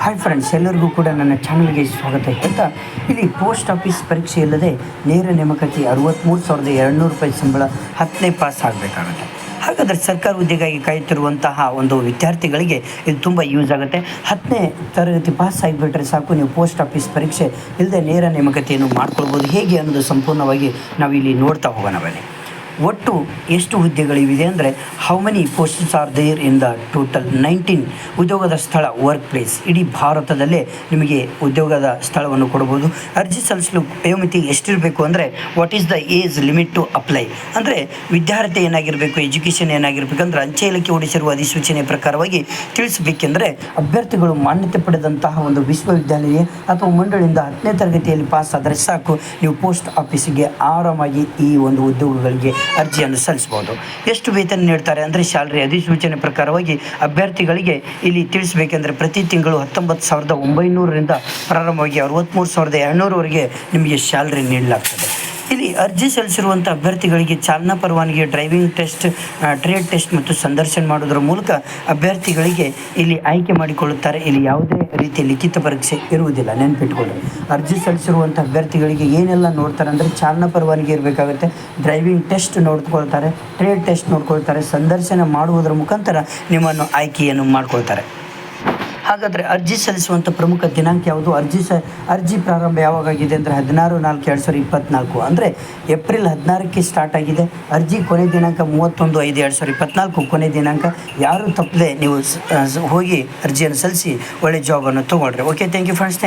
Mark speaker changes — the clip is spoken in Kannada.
Speaker 1: ಹಾಯ್ ಫ್ರೆಂಡ್ಸ್ ಎಲ್ಲರಿಗೂ ಕೂಡ ನನ್ನ ಚಾನಲ್ಗೆ ಸ್ವಾಗತ. ಹೇಳ್ತಾ, ಇಲ್ಲಿ ಪೋಸ್ಟ್ ಆಫೀಸ್ ಪರೀಕ್ಷೆ ಇಲ್ಲದೆ ನೇರ ನೇಮಕಾತಿ ಅರವತ್ತ್ಮೂರು ಸಾವಿರದ ಎರಡುನೂರು ರೂಪಾಯಿ ಸಂಬಳ ಹತ್ತನೇ ಪಾಸ್ ಆಗಬೇಕಾಗುತ್ತೆ. ಹಾಗಾದರೆ ಸರ್ಕಾರ ಹುದ್ದೆಗಾಗಿ ಕಾಯುತ್ತಿರುವಂತಹ ಒಂದು ವಿದ್ಯಾರ್ಥಿಗಳಿಗೆ ಇದು ತುಂಬ ಯೂಸ್ ಆಗುತ್ತೆ. ಹತ್ತನೇ ತರಗತಿ ಪಾಸ್ ಆಗಿಬಿಟ್ರೆ ಸಾಕು, ನೀವು ಪೋಸ್ಟ್ ಆಫೀಸ್ ಪರೀಕ್ಷೆ ಇಲ್ಲದೆ ನೇರ ನೇಮಕತೆಯನ್ನು ಮಾಡ್ಕೊಳ್ಬೋದು. ಹೇಗೆ ಅನ್ನೋದು ಸಂಪೂರ್ಣವಾಗಿ ನಾವು ಇಲ್ಲಿ ನೋಡ್ತಾ ಹೋಗೋಣ ಬನ್ನಿ. ಒಟ್ಟು ಎಷ್ಟು ಹುದ್ದೆಗಳಿವೆ ಅಂದರೆ how many posts are there in the total nineteen ಉದ್ಯೋಗದ ಸ್ಥಳ ವರ್ಕ್ ಪ್ಲೇಸ್ ಇಡೀ ಭಾರತದಲ್ಲೇ ನಿಮಗೆ ಉದ್ಯೋಗದ ಸ್ಥಳವನ್ನು ಕೊಡ್ಬೋದು. ಅರ್ಜಿ ಸಲ್ಲಿಸಲು ವಯೋಮಿತಿ ಎಷ್ಟಿರಬೇಕು ಅಂದರೆ what is the age limit to apply ಅಂದರೆ ವಿದ್ಯಾರ್ಥಿ ಏನಾಗಿರಬೇಕು ಎಜುಕೇಷನ್ ಏನಾಗಿರಬೇಕು ಅಂದರೆ ಅಂಚೆ ಇಲಾಖೆ ಹೊಡಿಸಿರುವ ಅಧಿಸೂಚನೆ ಪ್ರಕಾರವಾಗಿ ತಿಳಿಸಬೇಕೆಂದರೆ ಅಭ್ಯರ್ಥಿಗಳು ಮಾನ್ಯತೆ ಪಡೆದಂತಹ ಒಂದು ವಿಶ್ವವಿದ್ಯಾಲಯ ಅಥವಾ ಮಂಡಳಿಯಿಂದ ಹತ್ತನೇ ತರಗತಿಯಲ್ಲಿ ಪಾಸ್ ಆದರೆ ಸಾಕು. ನೀವು ಪೋಸ್ಟ್ ಆಫೀಸಿಗೆ ಆರಾಮಾಗಿ ಈ ಒಂದು ಉದ್ಯೋಗಗಳಿಗೆ ಅರ್ಜಿಯನ್ನು ಸಲ್ಲಿಸ್ಬೋದು ಎಷ್ಟು ವೇತನ ನೀಡ್ತಾರೆ ಅಂದರೆ ಶಾಲರಿ ಅಧಿಸೂಚನೆ ಪ್ರಕಾರವಾಗಿ ಅಭ್ಯರ್ಥಿಗಳಿಗೆ ಇಲ್ಲಿ ತಿಳಿಸಬೇಕೆಂದರೆ ಪ್ರತಿ ತಿಂಗಳು ಹತ್ತೊಂಬತ್ತು ಸಾವಿರದ ಒಂಬೈನೂರರಿಂದ ಪ್ರಾರಂಭವಾಗಿ ಅರವತ್ತ್ಮೂರು ಸಾವಿರದ ಎರಡುನೂರವರೆಗೆ ನಿಮಗೆ ಸ್ಯಾಲ್ರಿ ನೀಡಲಾಗ್ತದೆ. ಇಲ್ಲಿ ಅರ್ಜಿ ಸಲ್ಲಿಸಿರುವಂಥ ಅಭ್ಯರ್ಥಿಗಳಿಗೆ ಚಾಲನಾ ಪರವಾನಗಿ ಡ್ರೈವಿಂಗ್ ಟೆಸ್ಟ್ ಟ್ರೇಡ್ ಟೆಸ್ಟ್ ಮತ್ತು ಸಂದರ್ಶನ ಮಾಡೋದ್ರ ಮೂಲಕ ಅಭ್ಯರ್ಥಿಗಳಿಗೆ ಇಲ್ಲಿ ಆಯ್ಕೆ ಮಾಡಿಕೊಳ್ಳುತ್ತಾರೆ. ಇಲ್ಲಿ ಯಾವುದೇ ರೀತಿಯ ಲಿಖಿತ ಪರೀಕ್ಷೆ ಇರುವುದಿಲ್ಲ. ನೆನಪಿಟ್ಕೊಳ್ಳಿ. ಅರ್ಜಿ ಸಲ್ಲಿಸಿರುವಂಥ ಅಭ್ಯರ್ಥಿಗಳಿಗೆ ಏನೆಲ್ಲ ನೋಡ್ತಾರೆ ಅಂದರೆ ಚಾಲನಾ ಪರವಾನಗಿ ಇರಬೇಕಾಗುತ್ತೆ. ಡ್ರೈವಿಂಗ್ ಟೆಸ್ಟ್ ನೋಡ್ಕೊಳ್ತಾರೆ ಟ್ರೇಡ್ ಟೆಸ್ಟ್ ನೋಡ್ಕೊಳ್ತಾರೆ, ಸಂದರ್ಶನ ಮಾಡುವುದರ ಮುಖಾಂತರ ನಿಮ್ಮನ್ನು ಆಯ್ಕೆಯನ್ನು ಮಾಡ್ಕೊಳ್ತಾರೆ. ಹಾಗಾದರೆ ಅರ್ಜಿ ಸಲ್ಲಿಸುವಂಥ ಪ್ರಮುಖ ದಿನಾಂಕ ಯಾವುದು? ಅರ್ಜಿ ಸ, ಅರ್ಜಿ ಪ್ರಾರಂಭ ಯಾವಾಗಿದೆ ಅಂದರೆ ಹದಿನಾರು ನಾಲ್ಕು ಎರಡು ಸಾವಿರದ ಇಪ್ಪತ್ನಾಲ್ಕು. ಅಂದರೆ ಏಪ್ರಿಲ್ ಹದಿನಾರಕ್ಕೆ ಸ್ಟಾರ್ಟ್ ಆಗಿದೆ. ಅರ್ಜಿ ಕೊನೆ ದಿನಾಂಕ ಮೂವತ್ತೊಂದು ಐದು ಎರಡು ಸಾವಿರದ ಇಪ್ಪತ್ನಾಲ್ಕು. ಕೊನೆ ದಿನಾಂಕ ಯಾರು ತಪ್ಪದೆ ನೀವು ಹೋಗಿ ಅರ್ಜಿಯನ್ನು ಸಲ್ಲಿಸಿ ಒಳ್ಳೆ ಜಾಬನ್ನು ತೊಗೊಳ್ರಿ ಓಕೆ ಥ್ಯಾಂಕ್ ಯು ಫ್ರೆಂಡ್ಸ್